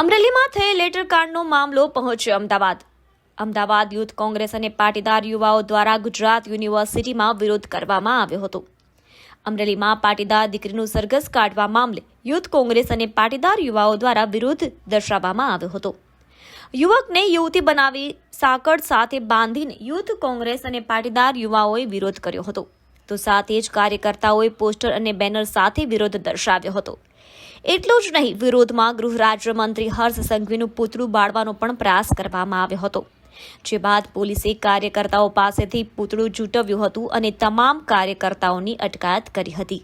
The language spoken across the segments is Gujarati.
અમરેલીમાં થયેલ લેટરકાંડનો મામલો પહોંચ્યો અમદાવાદ. અમદાવાદ યુથ કોંગ્રેસ અને પાટીદાર યુવાઓ દ્વારા ગુજરાત યુનિવર્સિટીમાં વિરોધ કરવામાં આવ્યો હતો. અમરેલીમાં પાટીદાર દીકરીનું સરઘસ કાઢવા મામલે યુથ કોંગ્રેસ અને પાટીદાર યુવાઓ દ્વારા વિરોધ દર્શાવવામાં આવ્યો હતો. યુવકને યુવતી બનાવી સાંકળ સાથે બાંધીને યુથ કોંગ્રેસ અને પાટીદાર યુવાઓએ વિરોધ કર્યો હતો. તો સાથે જ કાર્યકર્તાઓએ પોસ્ટર અને બેનર સાથે વિરોધ દર્શાવ્યો હતો. એટલું જ નહીં વિરોધમાં ગૃહ રાજ્યમંત્રી હર્ષ સંઘવીનું પૂતળું બાળવાનો પણ પ્રયાસ કરવામાં આવ્યો હતો જે બાદ પોલીસે કાર્યકર્તાઓ પાસેથી પૂતળું જૂટવ્યું હતું અને તમામ કાર્યકર્તાઓની અટકાયત કરી હતી.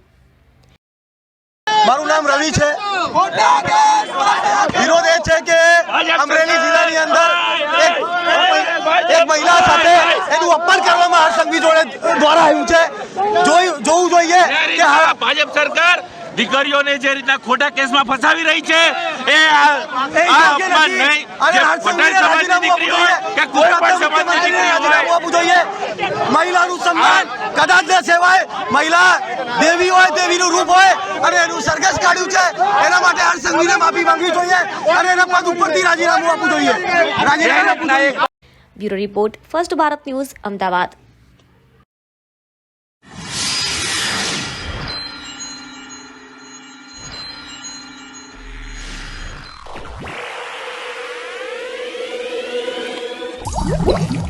મારું નામ રવિ છે. વિરોધ એ છે કે અમરેલી જિલ્લાની અંદર એક એક મહિલા સાથે એનું અપમાન કરવામાં હર્ષ સંઘવી જોડે દ્વારા આવ્યું છે. જોવું જોઈએ કે ભાજપ સરકાર દીકરીઓને જે રીતના ખોટા કેસમાં ફસાવી રહી છે એ અપમાન નહીં. અને જે પટેલ સમાજની દીકરી હોય કે કોઈ પણ સમાજની દીકરી હોય. જોઈએ. મહિલાનું સન્માન કદાચ ને સેવાય મહિલા દેવી હોય દેવીનું રૂપ હોય અને એનું સરઘસ કાઢ્યું છે. એના માટે હર્ષ સંઘવીને માફી માંગવી જોઈએ અને એના પદ ઉપરથી રાજીનામું આપવું જોઈએ. રાજીનામું આપવું જોઈએ. Bureau report first Bharat news Ahmedabad. What?